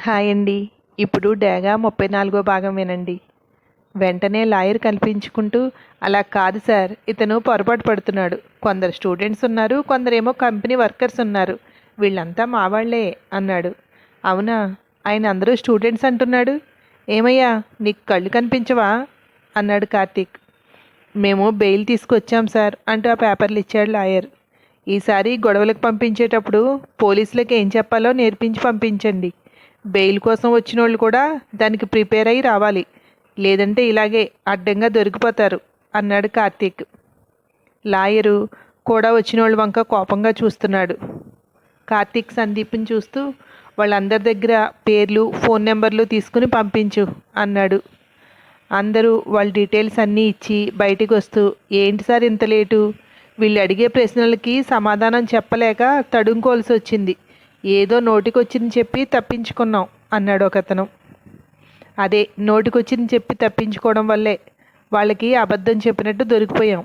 Hi అండి. ఇప్పుడు డేగా ముప్పై నాలుగో భాగం వినండి. వెంటనే లాయర్ కల్పించుకుంటూ అలా కాదు సార్ ఇతను పొరపాటు పడుతున్నాడు. కొందరు స్టూడెంట్స్ ఉన్నారు కొందరేమో కంపెనీ వర్కర్స్ ఉన్నారు. వీళ్ళంతా మావాళ్ళే అన్నాడు. అవునా? ఆయన అందరూ స్టూడెంట్స్ అంటున్నాడు? ఏమయ్యా నీకు కళ్ళు కనిపించవా? అన్నాడు కార్తీక్. మేము బెయిల్ తీసుకొచ్చాం సార్ అంటూ ఆ పేపర్లు ఇచ్చాడు లాయర్. ఈసారి గొడవలకు పంపించేటప్పుడు పోలీసులకు ఏం చెప్పాలో నేర్పించి పంపించండి. బెయిల్ కోసం వచ్చిన వాళ్ళు కూడా దానికి ప్రిపేర్ అయ్యి రావాలి. లేదంటే ఇలాగే అడ్డంగా దొరికిపోతారు అన్నాడు కార్తీక్. లాయరు కూడా వచ్చిన వాళ్ళు వంక కోపంగా చూస్తున్నాడు. కార్తీక్ సందీప్ని చూస్తూ వాళ్ళందరి దగ్గర పేర్లు ఫోన్ నెంబర్లు తీసుకుని పంపించు అన్నాడు. అందరూ వాళ్ళ డీటెయిల్స్ అన్నీ ఇచ్చి బయటికి వస్తూ ఏంటి సార్ ఇంత లేటు? వీళ్ళు అడిగే ప్రశ్నలకి సమాధానం చెప్పలేక తడుంకోవాల్సి వచ్చింది. ఏదో నోటికొచ్చింది చెప్పి తప్పించుకున్నాం అన్నాడు ఒకతను. అదే నోటికొచ్చింది చెప్పి తప్పించుకోవడం వల్లే వాళ్ళకి అబద్ధం చెప్పినట్టు దొరికిపోయాం.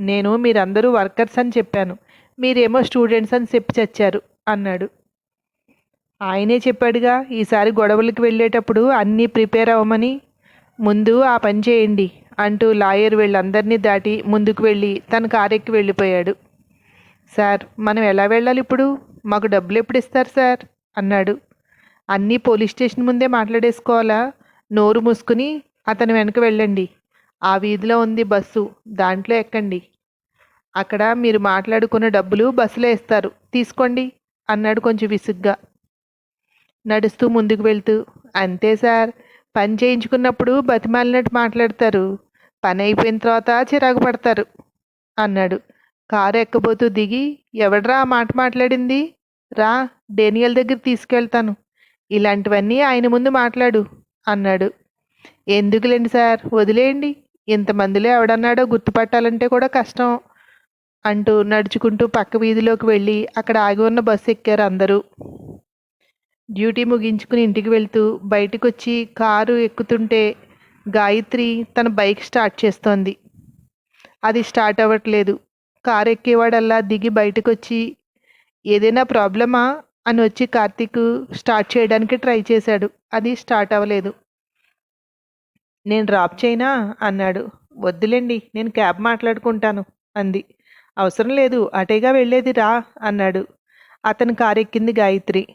నేను మీరందరూ వర్కర్స్ అని చెప్పాను. మీరేమో స్టూడెంట్స్ అని చెప్పి చచ్చారు అన్నాడు. ఆయనే చెప్పాడుగా ఈసారి గొడవలకి వెళ్ళేటప్పుడు అన్నీ ప్రిపేర్ అవ్వమని ముందు ఆ పని చేయండి అంటూ లాయర్ వీళ్ళందరినీ దాటి ముందుకు వెళ్ళి తన కారెక్కి వెళ్ళిపోయాడు. సార్ మనం ఎలా వెళ్ళాలి ఇప్పుడు మాకు డబ్బులు ఎప్పుడు ఇస్తారు సార్? అన్నాడు. అన్నీ పోలీస్ స్టేషన్ ముందే మాట్లాడేసుకోవాలా? నోరు మూసుకుని అతని వెనక వెళ్ళండి. ఆ వీధిలో ఉంది బస్సు. దాంట్లో ఎక్కండి. అక్కడ మీరు మాట్లాడుకున్న డబ్బులు బస్సులో ఇస్తారు తీసుకోండి అన్నాడు కొంచెం విసుగ్గా. నడుస్తూ ముందుకు వెళ్తూ అంతే సార్. పని చేయించుకున్నప్పుడు బతిమాలినట్టు మాట్లాడతారు. పని అయిపోయిన తర్వాత చిరాకు పడతారు అన్నాడు. కారు ఎక్కబోతూ దిగి ఎవడ్రా ఆ మాట మాట్లాడింది? రా డేనియల్ దగ్గర తీసుకెళ్తాను. ఇలాంటివన్నీ ఆయన ముందు మాట్లాడు అన్నాడు. ఎందుకులేండి సార్? వదిలేయండి. ఇంతమందిలో ఎవడన్నాడో గుర్తుపట్టాలంటే కూడా కష్టం అంటూ నడుచుకుంటూ పక్క వీధిలోకి వెళ్ళి అక్కడ ఆగి ఉన్న బస్సు ఎక్కారు అందరూ. డ్యూటీ ముగించుకుని ఇంటికి వెళ్తూ బయటకు వచ్చి కారు ఎక్కుతుంటే గాయత్రి తన బైక్ స్టార్ట్ చేస్తోంది. అది స్టార్ట్ అవ్వట్లేదు. కారు ఎక్కేవాడల్లా దిగి బయటకు వచ్చి ఏదైనా ప్రాబ్లమా? అని వచ్చి కార్తీక్ స్టార్ట్ చేయడానికి ట్రై చేశాడు. అది స్టార్ట్ అవ్వలేదు. నేను డ్రాప్ చేయనా? అన్నాడు. వద్దులేండి నేను క్యాబ్ మాట్లాడుకుంటాను అంది. అవసరం లేదు అటేగా వెళ్ళేది రా అన్నాడు. అతను కారు ఎక్కింది గాయత్రి.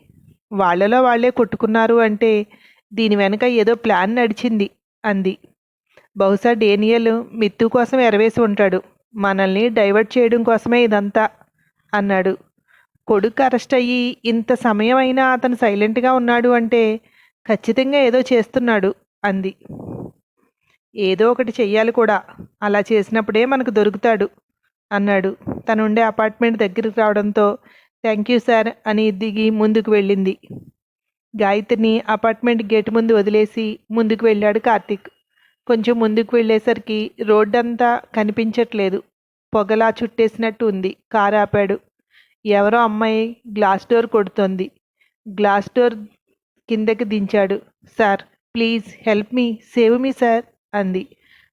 వాళ్ళలో వాళ్ళే కొట్టుకున్నారు అంటే దీని వెనక ఏదో ప్లాన్ నడిచింది అంది. బహుశా డేనియల్ మిత్తు కోసం ఎరవేసి ఉంటాడు. మనల్ని డైవర్ట్ చేయడం కోసమే ఇదంతా అన్నాడు. కొడుకు అరెస్ట్ అయ్యి ఇంత సమయం అయినా అతను సైలెంట్గా ఉన్నాడు అంటే ఖచ్చితంగా ఏదో చేస్తున్నాడు అంది. ఏదో ఒకటి చెయ్యాలి కూడా అలా చేసినప్పుడే మనకు దొరుకుతాడు అన్నాడు. తనుండే అపార్ట్మెంట్ దగ్గరికి రావడంతో థ్యాంక్ యూ సార్ అని దిగి ముందుకు వెళ్ళింది. గాయత్రిని అపార్ట్మెంట్ గేట్ ముందు వదిలేసి ముందుకు వెళ్ళాడు కార్తీక్. కొంచెం ముందుకు వెళ్ళేసరికి రోడ్డంతా కనిపించట్లేదు. పొగలా చుట్టేసినట్టు ఉంది. కారు ఆపాడు. ఎవరో అమ్మాయి గ్లాస్ డోర్ కొడుతోంది. గ్లాస్ డోర్ కిందకి దించాడు. Sir please help me save me sir అంది.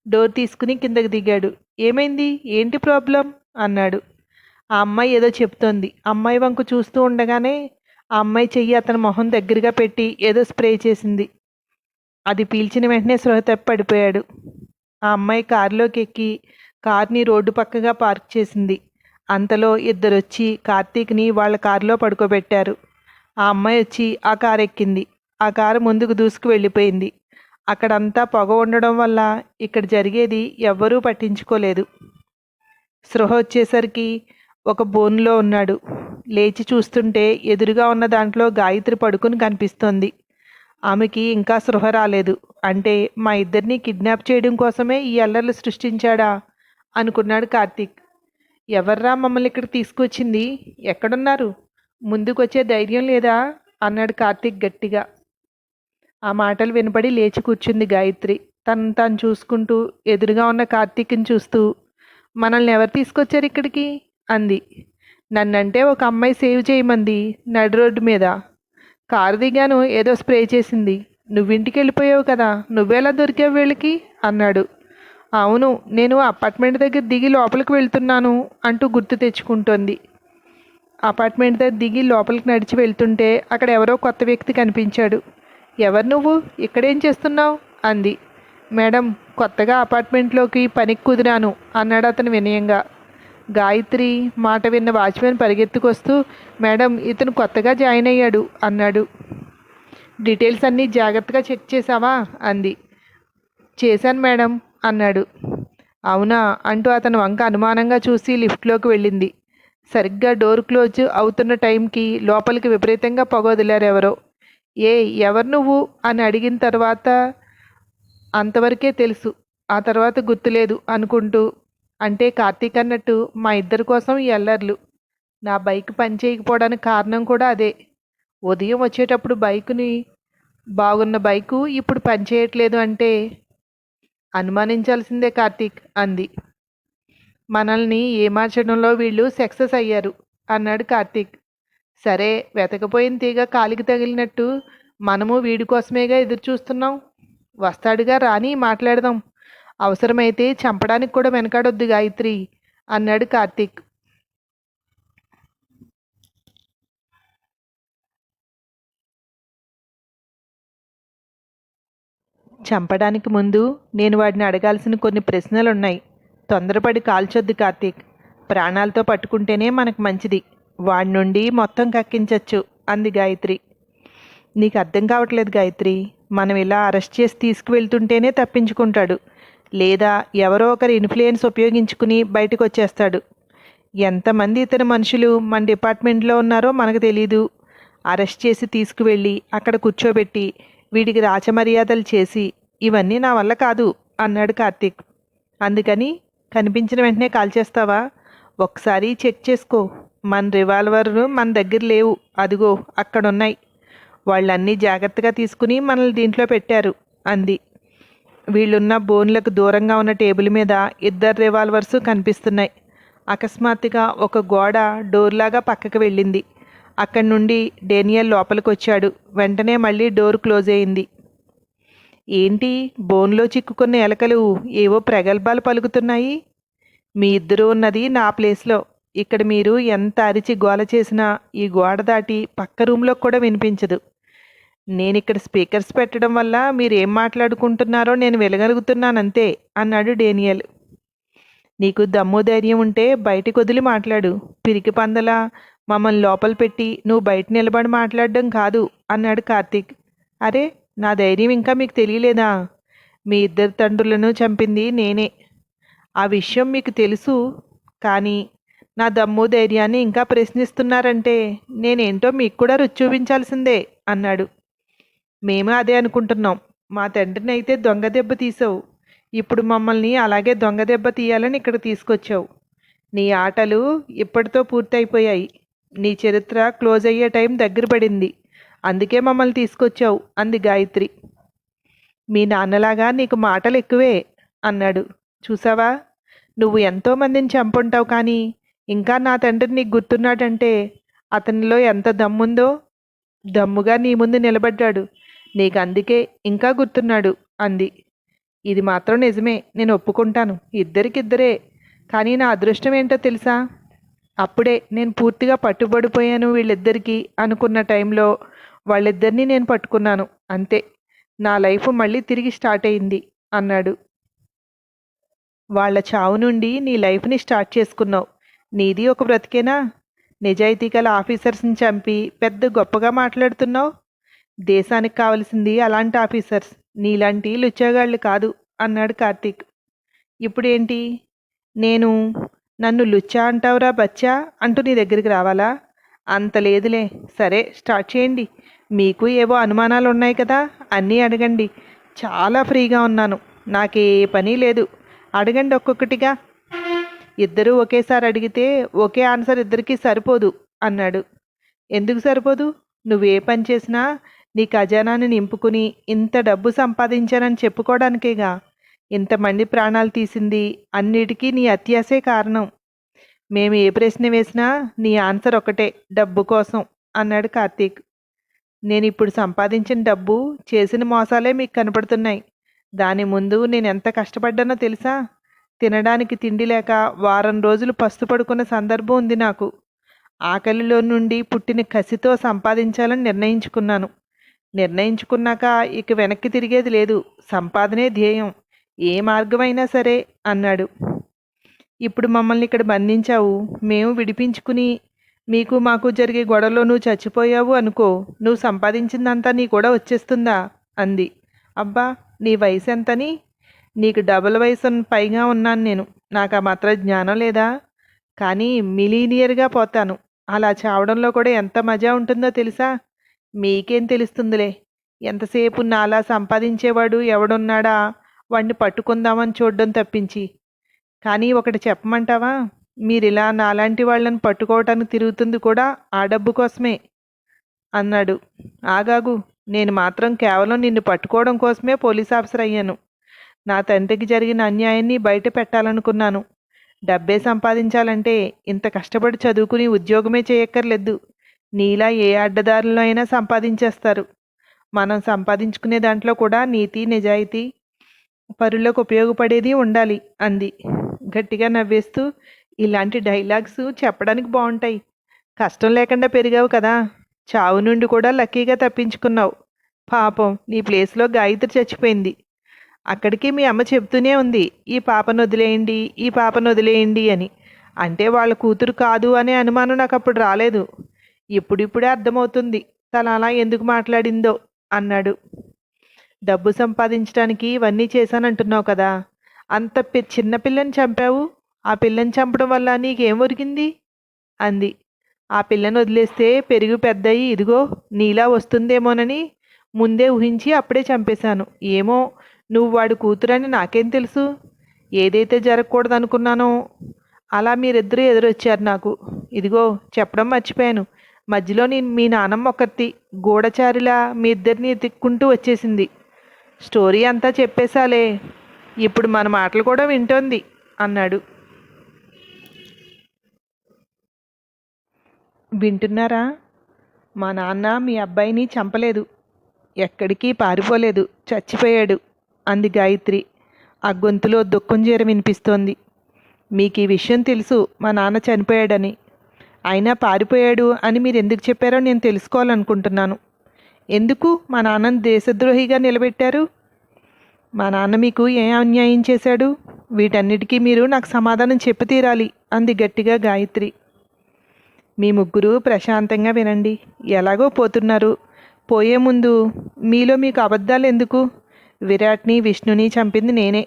డోర్ తీసుకుని కిందకి దిగాడు. ఏమైంది? ఏంటి ప్రాబ్లం? అన్నాడు. ఆ అమ్మాయి ఏదో చెప్తోంది. అమ్మాయి వంకు చూస్తూ ఉండగానే ఆ అమ్మాయి చెయ్యి అతని మొహం దగ్గరగా పెట్టి ఏదో స్ప్రే చేసింది. అది పీల్చిన వెంటనే స్పృహ తప్పి పడిపోయాడు. ఆ అమ్మాయి కారులోకి ఎక్కి కార్ని రోడ్డు పక్కగా పార్క్ చేసింది. అంతలో ఇద్దరు వచ్చి కార్తీక్ని వాళ్ళ కారులో పడుకోబెట్టారు. ఆ అమ్మాయి వచ్చి ఆ కారు ఎక్కింది ఆ కారు ముందుకు దూసుకు వెళ్ళిపోయింది. అక్కడంతా పొగ ఉండడం వల్ల ఇక్కడ జరిగేది ఎవ్వరూ పట్టించుకోలేదు. స్పృహ వచ్చేసరికి ఒక బోన్లో ఉన్నాడు. లేచి చూస్తుంటే ఎదురుగా ఉన్న దాంట్లో గాయత్రి పడుకుని కనిపిస్తోంది. ఆమెకి ఇంకా స్పృహ రాలేదు. అంటే మా ఇద్దరిని కిడ్నాప్ చేయడం కోసమే ఈ అల్లర్లు సృష్టించాడా? అనుకున్నాడు కార్తీక్. ఎవర్రా మమ్మల్ని ఇక్కడ తీసుకొచ్చింది? ఎక్కడున్నారు? ముందుకొచ్చే ధైర్యం లేదా? అన్నాడు కార్తీక్ గట్టిగా. ఆ మాటలు వినపడి లేచి కూర్చుంది గాయత్రి. తను తను చూసుకుంటూ ఎదురుగా ఉన్న కార్తీక్ని చూస్తూ మనల్ని ఎవరు తీసుకొచ్చారు ఇక్కడికి? అంది. నన్నంటే ఒక అమ్మాయి సేవ్ చేయమంది నడి రోడ్డు మీద. కారు దిగాను ఏదో స్ప్రే చేసింది. నువ్వింటికి వెళ్ళిపోయావు కదా నువ్వెలా దొరికావు వీళ్ళకి? అన్నాడు. అవును నేను అపార్ట్మెంట్ దగ్గర దిగి లోపలికి వెళ్తున్నాను అంటూ గుర్తు తెచ్చుకుంటోంది. అపార్ట్మెంట్ దగ్గర దిగి లోపలికి నడిచి వెళ్తుంటే అక్కడ ఎవరో కొత్త వ్యక్తి కనిపించాడు. ఎవరు నువ్వు? ఇక్కడేం చేస్తున్నావు? అంది. మేడం కొత్తగా అపార్ట్మెంట్లోకి పనికి కుదిరాను అన్నాడు అతను వినయంగా. గాయత్రి మాట విన్న వాచ్మెన్ పరిగెత్తుకొస్తూ మేడం ఇతను కొత్తగా జాయిన్ అయ్యాడు అన్నాడు. డీటెయిల్స్ అన్నీ జాగ్రత్తగా చెక్ చేసావా అంది. చేశాను మేడం అన్నాడు. అవునా? అంటూ అతను వంక అనుమానంగా చూసి లిఫ్ట్లోకి వెళ్ళింది. సరిగ్గా డోర్ క్లోజ్ అవుతున్న టైంకి లోపలికి విపరీతంగా పొగ ఎవరో ఏ ఎవరు నువ్వు? అని అడిగిన తర్వాత అంతవరకే తెలుసు ఆ తర్వాత గుర్తులేదు అనుకుంటూ అంటే కార్తీక్ అన్నట్టు మా ఇద్దరి కోసం ఈ అల్లర్లు. నా బైక్ పని చేయకపోవడానికి కారణం కూడా అదే. ఉదయం వచ్చేటప్పుడు బైకుని బాగున్న బైకు ఇప్పుడు పని చేయట్లేదు అంటే అనుమానించాల్సిందే కార్తీక్ అంది. మనల్ని ఏమార్చడంలో వీళ్ళు సక్సెస్ అయ్యారు అన్నాడు కార్తీక్. సరే వెతకపోయిన తీగ కాలికి తగిలినట్టు మనము వీడి కోసమేగా ఎదురు చూస్తున్నాం వస్తాడుగా రాని మాట్లాడదాం. అవసరమైతే చంపడానికి కూడా వెనకాడొద్దు గాయత్రి అన్నాడు కార్తీక్. చంపడానికి ముందు నేను వాడిని అడగాల్సిన కొన్ని ప్రశ్నలున్నాయి. తొందరపడి కాల్చొద్దు కార్తీక్. ప్రాణాలతో పట్టుకుంటేనే మనకు మంచిది. వాడి నుండి మొత్తం కక్కించచ్చు అంది గాయత్రి. నీకు అర్థం కావట్లేదు గాయత్రి. మనం ఇలా అరెస్ట్ చేసి తీసుకువెళ్తుంటేనే తప్పించుకుంటాడు. లేదా ఎవరో ఒకరి ఇన్ఫ్లుయెన్స్ ఉపయోగించుకుని బయటకు వచ్చేస్తాడు ఎంతమంది ఇతర మనుషులు మన డిపార్ట్మెంట్లో ఉన్నారో మనకు తెలీదు. అరెస్ట్ చేసి తీసుకువెళ్ళి అక్కడ కూర్చోబెట్టి వీడికి రాచమర్యాదలు చేసి ఇవన్నీ నా వల్ల కాదు అన్నాడు కార్తీక్. అందుకని కనిపించిన వెంటనే కాల్ చేస్తావా? ఒకసారి చెక్ చేసుకో. మన రివాల్వర్లు మన దగ్గర లేవు. అదిగో అక్కడున్నాయి. వాళ్ళన్నీ జాగ్రత్తగా తీసుకుని మనల్ని దీంట్లో పెట్టారు అంది. వీళ్ళున్న బోన్లకు దూరంగా ఉన్న టేబుల్ మీద ఇద్దరు రివాల్వర్స్ కనిపిస్తున్నాయి. అకస్మాత్తుగా ఒక గోడ డోర్లాగా పక్కకు వెళ్ళింది. అక్కడి నుండి డేనియల్ లోపలికి వచ్చాడు వెంటనే మళ్ళీ డోర్ క్లోజ్ అయింది. ఏంటి? బోన్లో చిక్కుకున్న ఎలకలు ఏవో ప్రగల్భాలు పలుకుతున్నాయి. మీ ఇద్దరు ఉన్నది నా ప్లేస్లో. ఇక్కడ మీరు ఎంత అరిచి గోల చేసినా ఈ గోడ దాటి పక్క రూమ్లో కూడా వినిపించదు. నేను ఇక్కడ స్పీకర్స్ పెట్టడం వల్ల మీరు ఏం మాట్లాడుకుంటున్నారో నేను వినగలుగుతున్నానంతే అన్నాడు డేనియల్. నీకు దమ్ము ధైర్యం ఉంటే బయటికి వదిలి మాట్లాడు. పిరికి పందలా మమ్మల్ని లోపల పెట్టి నువ్వు బయట నిలబడి మాట్లాడడం కాదు అన్నాడు కార్తీక్. అరే నా ధైర్యం ఇంకా మీకు తెలియలేదా? మీ ఇద్దరు తండ్రులను చంపింది నేనే. ఆ విషయం మీకు తెలుసు కానీ నా దమ్ము ధైర్యాన్ని ఇంకా ప్రశ్నిస్తున్నారంటే నేనేంటో మీకు కూడా రుచి చూపించాల్సిందే అన్నాడు. మేము అదే అనుకుంటున్నాం. మా తండ్రిని అయితే దొంగ దెబ్బ తీసావు. ఇప్పుడు మమ్మల్ని అలాగే దొంగ దెబ్బ తీయాలని ఇక్కడ తీసుకొచ్చావు. నీ ఆటలు ఇప్పటితో పూర్తయిపోయాయి. నీ చరిత్ర క్లోజ్ అయ్యే టైం దగ్గర పడింది. అందుకే మమ్మల్ని తీసుకొచ్చావు. అంది గాయత్రి. మీ నాన్నలాగా నీకు మాటలు ఎక్కువే అన్నాడు. చూసావా? నువ్వు ఎంతోమందిని చంపుంటావు కానీ ఇంకా నా తండ్రి నీకు గుర్తున్నాడంటే అతనిలో ఎంత దమ్ముందో దమ్ముగా నీ ముందు నిలబడ్డాడు. నీకు అందుకే ఇంకా గుర్తున్నాడు అంది. ఇది మాత్రం నిజమే నేను ఒప్పుకుంటాను ఇద్దరికిద్దరే. కానీ నా అదృష్టం ఏంటో తెలుసా? అప్పుడే నేను పూర్తిగా పట్టుబడిపోయాను వీళ్ళిద్దరికీ అనుకున్న టైంలో వాళ్ళిద్దరినీ నేను పట్టుకున్నాను అంతే. నా లైఫ్ మళ్ళీ తిరిగి స్టార్ట్ అయింది అన్నాడు. వాళ్ళ చావు నుండి నీ లైఫ్ని స్టార్ట్ చేసుకున్నావు. నీది ఒక బ్రతికేనా? నిజాయితీ గల ఆఫీసర్స్ని చంపి పెద్ద గొప్పగా మాట్లాడుతున్నావు? దేశానికి కావలసింది అలాంటి ఆఫీసర్స్. నీలాంటి లుచ్చగాళ్ళు కాదు అన్నాడు కార్తీక్. ఇప్పుడేంటి? నేను నన్ను లుచ్చా అంటావురా బచ్చా అంటూ నీ దగ్గరికి రావాలా? అంత లేదులే. సరే స్టార్ట్ చేయండి. మీకు ఏవో అనుమానాలు ఉన్నాయి కదా అన్నీ అడగండి. చాలా ఫ్రీగా ఉన్నాను. నాకే పని లేదు. అడగండి ఒక్కొక్కటిగా. ఇద్దరూ ఒకేసారి అడిగితే ఒకే ఆన్సర్ ఇద్దరికీ సరిపోదు అన్నాడు. ఎందుకు సరిపోదు? నువ్వే పని చేసినా నీ ఖజానాన్ని నింపుకుని ఇంత డబ్బు సంపాదించానని చెప్పుకోవడానికేగా ఇంతమంది ప్రాణాలు తీసింది అన్నిటికీ నీ అత్యాసే కారణం. మేము ఏ ప్రశ్న వేసినా నీ ఆన్సర్ ఒకటే డబ్బు కోసం అన్నాడు కార్తీక్. నేను ఇప్పుడు సంపాదించిన డబ్బు చేసిన మోసాలే మీకు కనపడుతున్నాయి. దాని ముందు నేను ఎంత కష్టపడ్డానో తెలుసా? తినడానికి తిండి లేక వారం రోజులు పస్తు పడుకున్న సందర్భం ఉంది నాకు. ఆకలిలో నుండి పుట్టిన కసితో సంపాదించాలని నిర్ణయించుకున్నాను. నిర్ణయించుకున్నాక ఇక వెనక్కి తిరిగేది లేదు. సంపాదనే ధ్యేయం. ఏ మార్గమైనా సరే అన్నాడు. ఇప్పుడు మమ్మల్ని ఇక్కడ బంధించావు. మేము విడిపించుకుని మీకు మాకు జరిగే గొడవలో నువ్వు చచ్చిపోయావు అనుకో నువ్వు సంపాదించిందంతా నీ కూడా వచ్చేస్తుందా? అంది. అబ్బా నీ వయసు ఎంతని నీకు డబుల్ వయసు పైగా ఉన్నాను నేను. నాకు ఆ మాత్రం జ్ఞానం లేదా? కానీ మిలీనియర్గా పోతాను. అలా చావడంలో కూడా ఎంత మజా ఉంటుందో తెలుసా? మీకేం తెలుస్తుందిలే? ఎంతసేపు నాలా సంపాదించేవాడు ఎవడున్నాడా? వాడిని పట్టుకుందామని చూడడం తప్పించి. కానీ ఒకటి చెప్పమంటావా? మీరిలా నాలాంటి వాళ్ళని పట్టుకోవటానికి తిరుగుతుంది కూడా ఆ డబ్బు కోసమే. అన్నాడు. ఆగాగు నేను మాత్రం కేవలం నిన్ను పట్టుకోవడం కోసమే పోలీస్ ఆఫీసర్ అయ్యాను. నా తండ్రికి జరిగిన అన్యాయాన్ని బయట పెట్టాలనుకున్నాను. డబ్బే సంపాదించాలంటే ఇంత కష్టపడి చదువుకుని ఉద్యోగమే చేయక్కర్లేదు. నీలా ఏ అడ్డదారులను అయినా సంపాదించేస్తారు. మనం సంపాదించుకునే దాంట్లో కూడా నీతి నిజాయితీ పరులకు ఉపయోగపడేది ఉండాలి అంది. గట్టిగా నవ్వేస్తూ ఇలాంటి డైలాగ్స్ చెప్పడానికి బాగుంటాయి కష్టం లేకుండా పెరిగావు కదా. చావు నుండి కూడా లక్కీగా తప్పించుకున్నావు. పాపం నీ ప్లేస్లో గాయత్రి చచ్చిపోయింది. అక్కడికి మీ అమ్మ చెప్తూనే ఉంది ఈ పాపను వదిలేయండి ఈ పాపను వదిలేయండి అని. అంటే వాళ్ళ కూతురు కాదు అనే అనుమానం నాకు అప్పుడు రాలేదు. ఇప్పుడిప్పుడే అర్థమవుతుంది. తను అలా ఎందుకు మాట్లాడిందో అన్నాడు. డబ్బు సంపాదించడానికి ఇవన్నీ చేశానంటున్నావు కదా. అంత పి- చిన్న పిల్లని చంపావు. ఆ పిల్లని చంపడం వల్ల నీకేం ఒరిగింది? అంది. ఆ పిల్లని వదిలేస్తే పెరుగు పెద్దయి ఇదిగో నీలా వస్తుందేమోనని ముందే ఊహించి అప్పుడే చంపేశాను. ఏమో నువ్వు వాడి కూతురని నాకేం తెలుసు? ఏదైతే జరగకూడదనుకున్నానో అలా మీరిద్దరూ ఎదురొచ్చారు నాకు. ఇదిగో చెప్పడం మర్చిపోయాను. మధ్యలో నేను మీ నానమ్మ ఒకటి గూఢచారిలా మీ ఇద్దరిని తిక్కుంటూ వచ్చేసింది. స్టోరీ అంతా చెప్పేశాలే. ఇప్పుడు మన మాటలు కూడా వింటోంది అన్నాడు. వింటున్నారా? మా నాన్న మీ అబ్బాయిని చంపలేదు. ఎక్కడికి పారిపోలేదు. చచ్చిపోయాడు అంది గాయత్రి. ఆ గొంతులో దుఃఖం జీర వినిపిస్తోంది. మీకు ఈ విషయం తెలుసు మా నాన్న చనిపోయాడని. అయినా పారిపోయాడు అని మీరు ఎందుకు చెప్పారో నేను తెలుసుకోవాలనుకుంటున్నాను. ఎందుకు మా నాన్నని దేశద్రోహిగా నిలబెట్టారు? మా నాన్న మీకు ఏ అన్యాయం చేశాడు? వీటన్నిటికీ మీరు నాకు సమాధానం చెప్పి తీరాలి అంది గట్టిగా గాయత్రి. మీ ముగ్గురు ప్రశాంతంగా వినండి. ఎలాగో పోతున్నారు. పోయే ముందు మీలో మీకు అబద్ధాలు ఎందుకు? విరాట్ని విష్ణుని చంపింది నేనే.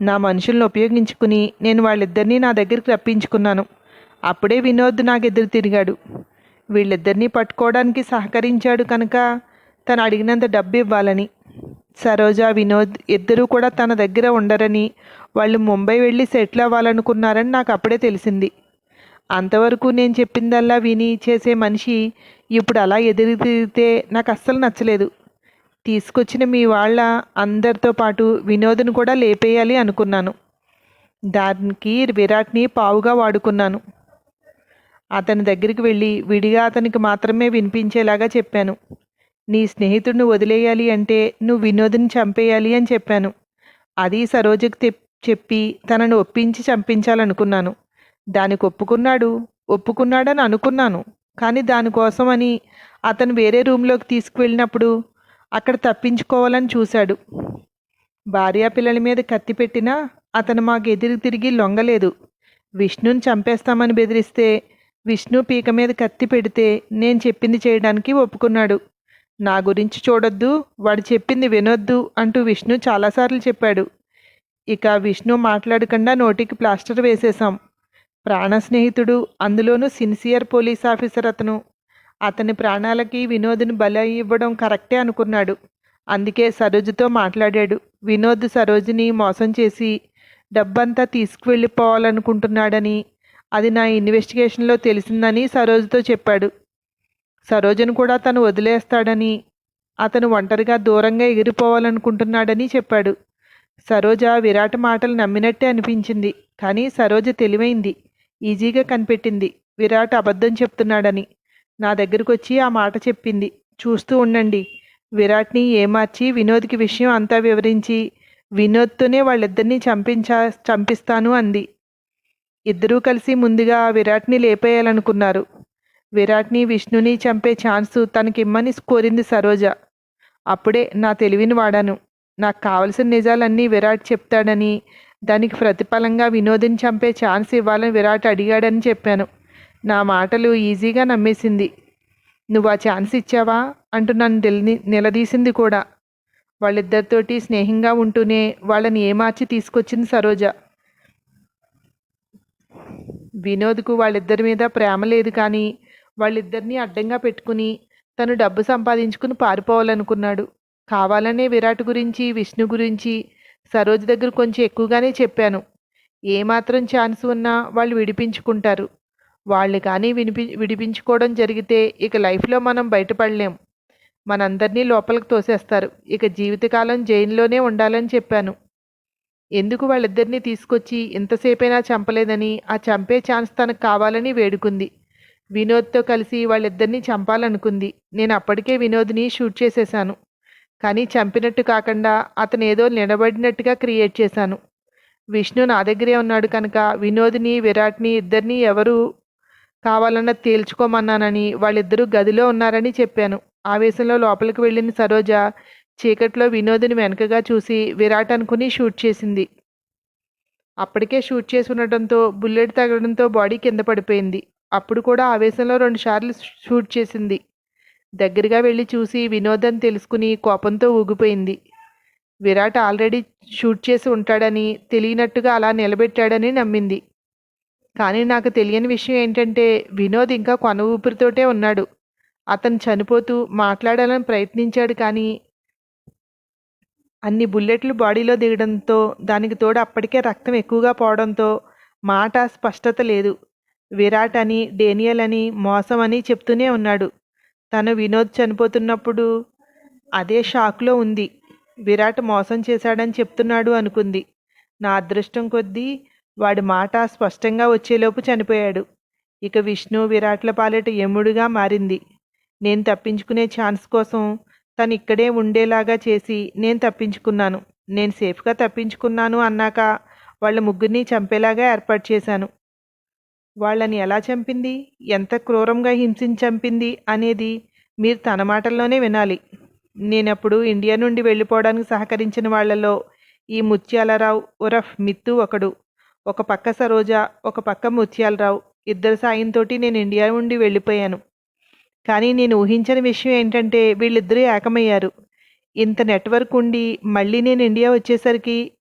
నా మనుషులను ఉపయోగించుకుని నేను వాళ్ళిద్దరినీ నా దగ్గరికి రప్పించుకున్నాను. అప్పుడే వినోద్ నాకు ఎదురు తిరిగాడు. వీళ్ళిద్దరినీ పట్టుకోవడానికి సహకరించాడు కనుక తను అడిగినంత డబ్బు ఇవ్వాలని. సరోజ వినోద్ ఇద్దరూ కూడా తన దగ్గర ఉండరని వాళ్ళు ముంబై వెళ్ళి సెటిల్ అవ్వాలనుకున్నారని నాకు అప్పుడే తెలిసింది. అంతవరకు నేను చెప్పిందల్లా విని చేసే మనిషి ఇప్పుడు అలా ఎదురు తిరిగితే నాకు అస్సలు నచ్చలేదు. తీసుకొచ్చిన మీ వాళ్ళ అందరితో పాటు వినోద్ను కూడా లేపేయాలి అనుకున్నాను. దానికి విరాట్ని పావుగా వాడుకున్నాను. అతని దగ్గరికి వెళ్ళి విడిగా అతనికి మాత్రమే వినిపించేలాగా చెప్పాను. నీ స్నేహితుడిని వదిలేయాలి అంటే నువ్వు వినోద్ని చంపేయాలి అని చెప్పాను. అది సరోజకు చెప్పి తనను ఒప్పించి చంపించాలనుకున్నాను. దానికి ఒప్పుకున్నాడు ఒప్పుకున్నాడని అనుకున్నాను. కానీ దానికోసమని అతను వేరే రూమ్లోకి తీసుకువెళ్ళినప్పుడు అక్కడ తప్పించుకోవాలని చూశాడు. భార్యా పిల్లల మీద కత్తి పెట్టినా అతను మాకు ఎదురు తిరిగి లొంగలేదు. విష్ణుని చంపేస్తామని బెదిరిస్తే విష్ణు పీక మీద కత్తి పెడితే నేను చెప్పింది చేయడానికి ఒప్పుకున్నాడు. నా గురించి చూడొద్దు వాడు చెప్పింది వినొద్దు అంటూ విష్ణు చాలాసార్లు చెప్పాడు. ఇక విష్ణు మాట్లాడకుండా నోటికి ప్లాస్టర్ వేసేశాం. ప్రాణ స్నేహితుడు అందులోనూ సిన్సియర్ పోలీస్ ఆఫీసర్ అతను. అతని ప్రాణాలకి వినోద్ని బలి ఇవ్వడం కరెక్టే అనుకున్నాడు. అందుకే సరోజుతో మాట్లాడాడు. వినోద్ సరోజుని మోసం చేసి డబ్బంతా తీసుకువెళ్ళిపోవాలనుకుంటున్నాడని అది నా ఇన్వెస్టిగేషన్లో తెలిసిందని సరోజుతో చెప్పాడు. సరోజను కూడా తను వదిలేస్తాడని అతను ఒంటరిగా దూరంగా ఎగిరిపోవాలనుకుంటున్నాడని చెప్పాడు. సరోజ విరాట్ మాటలు నమ్మినట్టే అనిపించింది కానీ సరోజ తెలివైంది ఈజీగా కనిపెట్టింది. విరాట్ అబద్ధం చెప్తున్నాడని. నా దగ్గరకు వచ్చి ఆ మాట చెప్పింది. చూస్తూ ఉండండి. విరాట్ని ఏమార్చి వినోద్కి విషయం అంతా వివరించి వినోద్తోనే వాళ్ళిద్దరినీ చంపించా చంపిస్తాను అంది. ఇద్దరూ కలిసి ముందుగా విరాట్ని లేపేయాలనుకున్నారు. విరాట్ని విష్ణుని చంపే ఛాన్సు తనకిమ్మని కోరింది సరోజ. అప్పుడే నా తెలివిని వాడాను. నాకు కావలసిన నిజాలన్నీ విరాట్ చెప్తాడని దానికి ప్రతిఫలంగా వినోదిని చంపే ఛాన్స్ ఇవ్వాలని విరాట్ అడిగాడని చెప్పాను. నా మాటలు ఈజీగా నమ్మేసింది. నువ్వు ఆ ఛాన్స్ ఇచ్చావా? అంటూ నన్ను నిలదీసింది కూడా. వాళ్ళిద్దరితోటి స్నేహంగా ఉంటూనే వాళ్ళని ఏమార్చి తీసుకొచ్చింది సరోజ. వినోద్కు వాళ్ళిద్దరి మీద ప్రేమ లేదు కానీ వాళ్ళిద్దరినీ అడ్డంగా పెట్టుకుని తను డబ్బు సంపాదించుకుని పారిపోవాలనుకున్నాడు. కావాలనే విరాట్ గురించి విష్ణు గురించి సరోజ్ దగ్గర కొంచెం ఎక్కువగానే చెప్పాను. ఏమాత్రం ఛాన్స్ ఉన్నా వాళ్ళు విడిపించుకుంటారు. వాళ్ళు కానీ వినిపి విడిపించుకోవడం జరిగితే ఇక లైఫ్లో మనం బయటపడలేం. మనందరినీ లోపలికి తోసేస్తారు. ఇక జీవితకాలం జైల్లోనే ఉండాలని చెప్పాను. ఎందుకు వాళ్ళిద్దరినీ తీసుకొచ్చి ఇంతసేపైనా చంపలేదని ఆ చంపే ఛాన్స్ తనకు కావాలని వేడుకుంది. వినోద్తో కలిసి వాళ్ళిద్దరినీ చంపాలనుకుంది. నేను అప్పటికే వినోద్ని షూట్ చేసేశాను. కానీ చంపినట్టు కాకుండా అతను ఏదో నిలబడినట్టుగా క్రియేట్ చేశాను. విష్ణు నా దగ్గరే ఉన్నాడు కనుక వినోద్ని విరాట్ని ఇద్దరిని ఎవరు కావాలన్నా తేల్చుకోమన్నానని వాళ్ళిద్దరూ గదిలో ఉన్నారని చెప్పాను. ఆవేశంలో లోపలికి వెళ్ళిన సరోజ చీకట్లో వినోద్ని వెనకగా చూసి విరాట్ అనుకుని షూట్ చేసింది. అప్పటికే షూట్ చేసి ఉండటంతో బుల్లెట్ తగలడంతో బాడీ కింద పడిపోయింది. అప్పుడు కూడా ఆవేశంలో రెండుసార్లు షూట్ చేసింది. దగ్గరగా వెళ్ళి చూసి వినోదం తెలుసుకుని కోపంతో ఊగిపోయింది. విరాట్ ఆల్రెడీ షూట్ చేసి ఉంటాడని తెలియనట్టుగా అలా నిలబెట్టాడని నమ్మింది. కానీ నాకు తెలియని విషయం ఏంటంటే వినోద్ ఇంకా కొన ఊపిరితోటే ఉన్నాడు. అతను చనిపోతూ మాట్లాడాలని ప్రయత్నించాడు కానీ అన్ని బుల్లెట్లు బాడీలో దిగడంతో దానికి తోడు అప్పటికే రక్తం ఎక్కువగా పోవడంతో మాట స్పష్టత లేదు. విరాట్ అని డేనియల్ అని మోసం అని చెప్తూనే ఉన్నాడు. తను వినోద్ చనిపోతున్నప్పుడు అదే షాక్లో ఉంది. విరాట్ మోసం చేశాడని చెప్తున్నాడు అనుకుంది. నా అదృష్టం కొద్దీ వాడి మాట స్పష్టంగా వచ్చేలోపు చనిపోయాడు. ఇక విష్ణు విరాట్ల పాలెట యముడుగా మారింది. నేను తప్పించుకునే ఛాన్స్ కోసం తను ఇక్కడే ఉండేలాగా చేసి నేను తప్పించుకున్నాను. నేను సేఫ్గా తప్పించుకున్నాను అన్నాక వాళ్ళ ముగ్గురిని చంపేలాగా ఏర్పాటు చేశాను. వాళ్ళని ఎలా చంపింది? ఎంత క్రూరంగా హింసించి చంపింది అనేది మీరు తన మాటల్లోనే వినాలి. నేనప్పుడు ఇండియా నుండి వెళ్ళిపోవడానికి సహకరించిన వాళ్ళలో ఈ ముత్యాలరావు ఉరఫ్ మిత్తు ఒకడు. ఒక పక్క సరోజ ఒక పక్క ముత్యాలరావు. ఇద్దరు సాయంతో నేను ఇండియా నుండి వెళ్ళిపోయాను. కానీ నేను ఊహించని విషయం ఏంటంటే వీళ్ళిద్దరూ ఏకమయ్యారు. ఇంత నెట్వర్క్ ఉండి మళ్ళీ నేను ఇండియా వచ్చేసరికి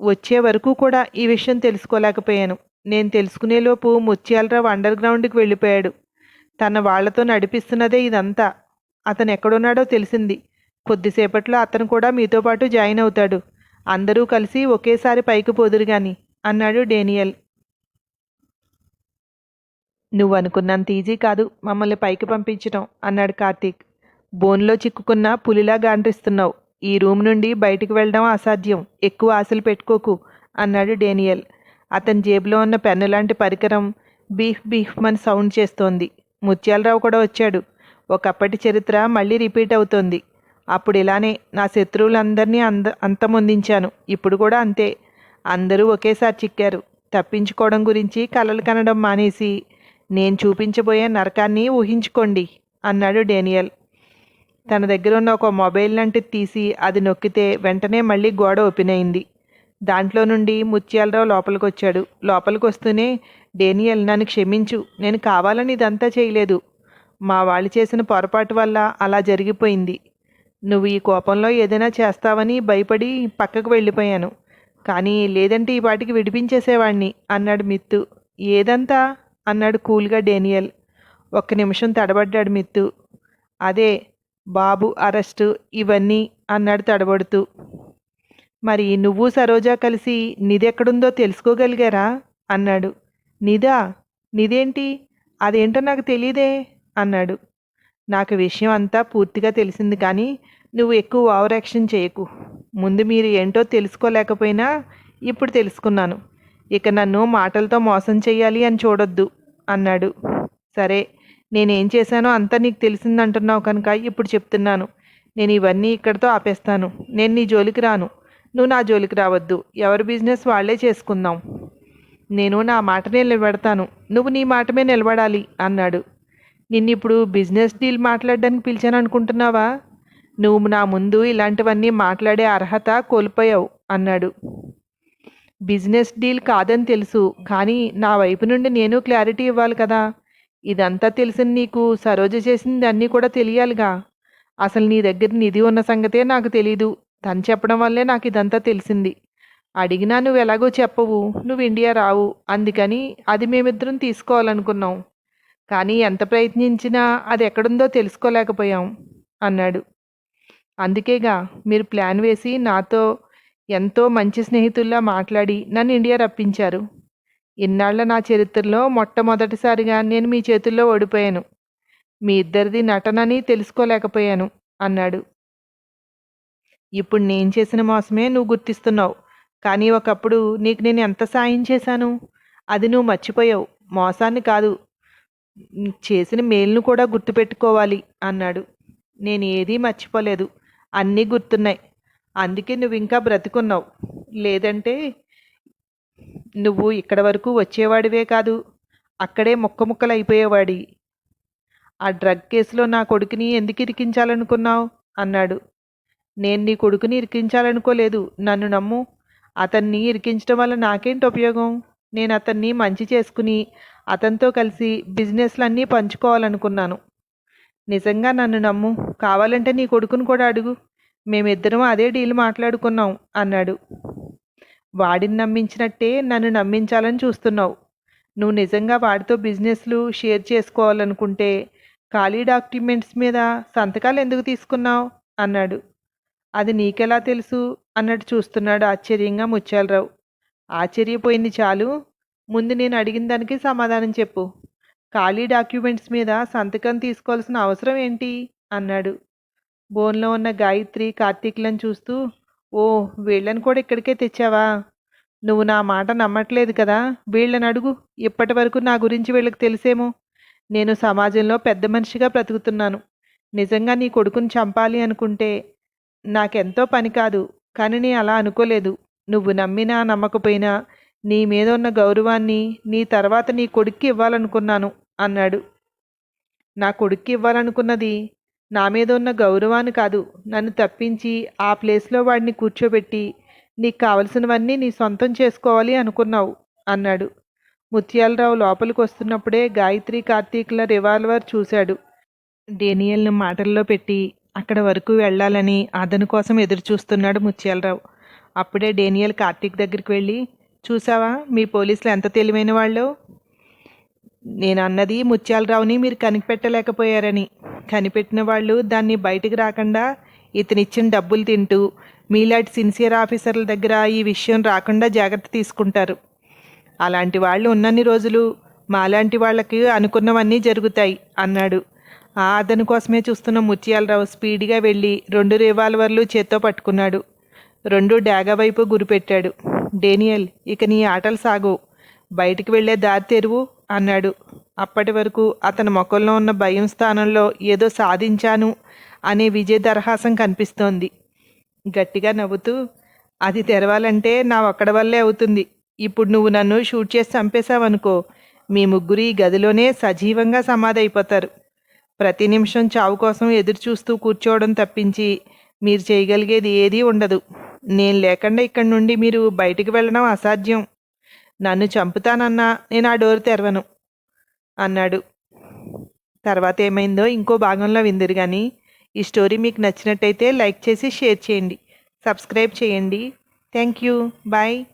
వచ్చే వరకు కూడా ఈ విషయం తెలుసుకోలేకపోయాను. నేను తెలుసుకునేలోపు ముత్యాలరావు అండర్ గ్రౌండ్కి వెళ్ళిపోయాడు. తన వాళ్ళతో నడిపిస్తున్నదే ఇదంతా. అతను ఎక్కడున్నాడో తెలిసింది. కొద్దిసేపట్లో అతను కూడా మీతో పాటు జాయిన్ అవుతాడు. అందరూ కలిసి ఒకేసారి పైకి పోదురు గాని అన్నాడు డేనియల్. నువ్వు అనుకున్నంత ఈజీ కాదు మమ్మల్ని పైకి పంపించడం అన్నాడు కార్తీక్. బోన్లో చిక్కుకున్న పులిలా గాండ్రిస్తున్నావు ఈ రూమ్ నుండి బయటికి వెళ్ళడం అసాధ్యం. ఎక్కువ ఆశలు పెట్టుకోకు అన్నాడు డేనియల్. అతని జేబులో ఉన్న పెన్ను లాంటి పరికరం బీఫ్ బీఫ్ మని సౌండ్ చేస్తోంది. ముత్యాలరావు కూడా వచ్చాడు. ఒకప్పటి చరిత్ర మళ్ళీ రిపీట్ అవుతోంది. అప్పుడు ఇలానే నా శత్రువులందరినీ అంద అంతమొందించాను. ఇప్పుడు కూడా అంతే. అందరూ ఒకేసారి చిక్కారు. తప్పించుకోవడం గురించి కలలు కనడం మానేసి నేను చూపించబోయే నరకాన్ని ఊహించుకోండి అన్నాడు డేనియల్. తన దగ్గర ఉన్న ఒక మొబైల్ లాంటిది తీసి అది నొక్కితే వెంటనే మళ్ళీ గోడ ఓపెన్ అయింది. దాంట్లో నుండి ముత్యాలరావు లోపలికి వచ్చాడు లోపలికి వస్తూనే డేనియల్ నన్ను క్షమించు. నేను కావాలని ఇదంతా చేయలేదు. మా వాళ్ళు చేసిన పొరపాటు వల్ల అలా జరిగిపోయింది. నువ్వు ఈ కోపంలో ఏదైనా చేస్తావని భయపడి పక్కకు వెళ్ళిపోయాను. కానీ లేదంటే ఈ పాటికి విడిపించేసేవాడిని అన్నాడు మిత్తు. ఏదంతా? అన్నాడు కూల్గా డేనియల్. ఒక్క నిమిషం తడబడ్డాడు మిత్తు. అదే బాబు అరెస్టు ఇవన్నీ అన్నాడు తడబడుతూ. మరి నువ్వు సరోజా కలిసి నిధెక్కడుందో తెలుసుకోగలిగారా? అన్నాడు. నిదా నిదేంటి? అదేంటో నాకు తెలియదే అన్నాడు. నాకు విషయం అంతా పూర్తిగా తెలిసింది కానీ నువ్వు ఎక్కువ ఓవరాక్షన్ చేయకు. ముందు మీరు ఏంటో తెలుసుకోలేకపోయినా ఇప్పుడు తెలుసుకున్నాను. ఇక నన్ను మాటలతో మోసం చేయాలి అని చూడొద్దు అన్నాడు. సరే నేనేం చేశానో అంతా నీకు తెలిసిందంటున్నావు కనుక ఇప్పుడు చెప్తున్నాను. నేను ఇవన్నీ ఇక్కడితో ఆపేస్తాను. నేను నీ జోలికి రాను. నువ్వు నా జోలికి రావద్దు. ఎవరి బిజినెస్ వాళ్ళే చేసుకుందాం. నేను నా మాటనే నిలబెడతాను. నువ్వు నీ మాటమే నిలబడాలి అన్నాడు. నిన్ను ఇప్పుడు బిజినెస్ డీల్ మాట్లాడడానికి పిలిచాను అనుకుంటున్నావా? నువ్వు నా ముందు ఇలాంటివన్నీ మాట్లాడే అర్హత కోల్పోయావు అన్నాడు. బిజినెస్ డీల్ కాదని తెలుసు కానీ నా వైపు నుండి నేను క్లారిటీ ఇవ్వాలి కదా. ఇదంతా తెలిసిన నీకు సరోజ చేసింది అన్నీ కూడా తెలియాలిగా. అసలు నీ దగ్గర నిధి ఉన్న సంగతే నాకు తెలీదు. తను చెప్పడం వల్లే నాకు ఇదంతా తెలిసింది. అడిగినా నువ్వు ఎలాగో చెప్పవు నువ్వు ఇండియా రావు అందుకని అది మేమిద్దరం తీసుకోవాలనుకున్నాం. కానీ ఎంత ప్రయత్నించినా అది ఎక్కడుందో తెలుసుకోలేకపోయాం అన్నాడు. అందుకేగా మీరు ప్లాన్ వేసి నాతో ఎంతో మంచి స్నేహితుల్లా మాట్లాడి నన్ను ఇండియా రప్పించారు. ఇన్నాళ్ళ నా చరిత్రలో మొట్టమొదటిసారిగా నేను మీ చేతుల్లో ఓడిపోయాను. మీ ఇద్దరిది నటనని తెలుసుకోలేకపోయాను అన్నాడు. ఇప్పుడు నేను చేసిన మోసమే నువ్వు గుర్తిస్తున్నావు. కానీ ఒకప్పుడు నీకు నేను ఎంత సాయం చేశాను? అది నువ్వు మర్చిపోయావు. మోసాన్ని కాదు. చేసిన మేలును కూడా గుర్తుపెట్టుకోవాలి అన్నాడు. నేను ఏదీ మర్చిపోలేదు. అన్నీ గుర్తున్నాయి. అందుకే నువ్వు ఇంకా బ్రతికున్నావు. లేదంటే నువ్వు ఇక్కడ వరకు వచ్చేవాడివే కాదు. అక్కడే ముక్క ముక్కలు అయిపోయేవాడి ఆ డ్రగ్ కేసులో నా కొడుకుని ఎందుకు ఇరికించాలనుకున్నావు? అన్నాడు. నేను నీ కొడుకుని ఇరికించాలనుకోలేదు. నన్ను నమ్ము. అతన్ని ఇరికించడం వల్ల నాకేంటి ఉపయోగం? నేను అతన్ని మంచి చేసుకుని అతనితో కలిసి బిజినెస్లన్నీ పంచుకోవాలనుకున్నాను. నిజంగా నన్ను నమ్ము. కావాలంటే నీ కొడుకుని కూడా అడుగు. మేమిద్దరం అదే డీల్ మాట్లాడుకున్నాం అన్నాడు. వాడిని నమ్మించినట్టే నన్ను నమ్మించాలని చూస్తున్నావు. నువ్వు నిజంగా వాడితో బిజినెస్లు షేర్ చేసుకోవాలనుకుంటే ఖాళీ డాక్యుమెంట్స్ మీద సంతకాలు ఎందుకు తీసుకున్నావు? అన్నాడు. అది నీకెలా తెలుసు? అన్నట్టు చూస్తున్నాడు ఆశ్చర్యంగా ముత్యాలరావు. ఆశ్చర్యపోయింది చాలు. ముందు నేను అడిగిన దానికి సమాధానం చెప్పు. ఖాళీ డాక్యుమెంట్స్ మీద సంతకం తీసుకోవాల్సిన అవసరం ఏంటి? అన్నాడు. బోన్లో ఉన్న గాయత్రి కార్తీక్లను చూస్తూ ఓ వీళ్ళని కూడా ఇక్కడికే తెచ్చావా? నువ్వు నా మాట నమ్మట్లేదు కదా? వీళ్ళని అడుగు. ఇప్పటి వరకు నా గురించి వీళ్ళకి తెలిసేమో? నేను సమాజంలో పెద్ద మనిషిగా బ్రతుకుతున్నాను. నిజంగా నీ కొడుకుని చంపాలి అనుకుంటే నాకెంతో పని కాదు. కానీ నేను అలా అనుకోలేదు. నువ్వు నమ్మినా నమ్మకపోయినా నీ మీద ఉన్న గౌరవాన్ని నీ తర్వాత నీ కొడుక్కి ఇవ్వాలనుకున్నాను అన్నాడు. నా కొడుక్కి ఇవ్వాలనుకున్నది నా మీద ఉన్న గౌరవాన్ని కాదు నన్ను తప్పించి ఆ ప్లేస్లో వాడిని కూర్చోబెట్టి నీకు కావలసినవన్నీ నీ సొంతం చేసుకోవాలి అనుకున్నావు అన్నాడు. ముత్యాలరావు లోపలికి వస్తున్నప్పుడే గాయత్రి కార్తీక్ల రివాల్వర్ చూశాడు. డేనియల్ను మాటల్లో పెట్టి అక్కడ వరకు వెళ్ళాలని అతని కోసం ఎదురుచూస్తున్నాడు ముత్యాలరావు. అప్పుడే డేనియల్ కార్తీక్ దగ్గరికి వెళ్ళి చూసావా మీ పోలీసులు ఎంత తెలివైన వాళ్ళు? నేను అన్నది ముత్యాలరావుని మీరు కనిపెట్టలేకపోయారని. కనిపెట్టిన వాళ్ళు దాన్ని బయటికి రాకుండా ఇతనిచ్చిన డబ్బులు తింటూ మీలాంటి సిన్సియర్ ఆఫీసర్ల దగ్గర ఈ విషయం రాకుండా జాగ్రత్త తీసుకుంటారు. అలాంటి వాళ్ళు ఉన్నన్ని రోజులు మాలాంటి వాళ్ళకి అనుకున్నవన్నీ జరుగుతాయి అన్నాడు. ఆ అతని కోసమే చూస్తున్న ముత్యాలరావు స్పీడ్గా వెళ్ళి రెండు రివాల్వర్లు చేత్తో పట్టుకున్నాడు. రెండు డాగా వైపు గురిపెట్టాడు. డేనియల్ ఇక నీ ఆటలు సాగు. బయటికి వెళ్ళే దారి తెరువు. అన్నాడు. అప్పటి వరకు అతని మొక్కల్లో ఉన్న భయం స్థానంలో ఏదో సాధించాను అనే విజయ దరహాసం కనిపిస్తోంది. గట్టిగా నవ్వుతూ అది తెరవాలంటే నా ఒక్కడి వల్లే అవుతుంది. ఇప్పుడు నువ్వు నన్ను షూట్ చేసి చంపేశావనుకో మీ ముగ్గురు ఈ గదిలోనే సజీవంగా సమాధైపోతారు. ప్రతి నిమిషం చావు కోసం ఎదురు చూస్తూ కూర్చోవడం తప్పించి మీరు చేయగలిగేది ఏదీ ఉండదు. నేను లేకుండా ఇక్కడి నుండి మీరు బయటికి వెళ్ళడం అసాధ్యం. నన్ను చంపుతానన్నా నేను ఆ డోర్ తెరవను అన్నాడు. తర్వాత ఏమైందో ఇంకో భాగంలో విందిరు కానీ ఈ స్టోరీ మీకు నచ్చినట్టయితే లైక్ చేసి షేర్ చేయండి సబ్స్క్రైబ్ చేయండి. Thank you. బాయ్.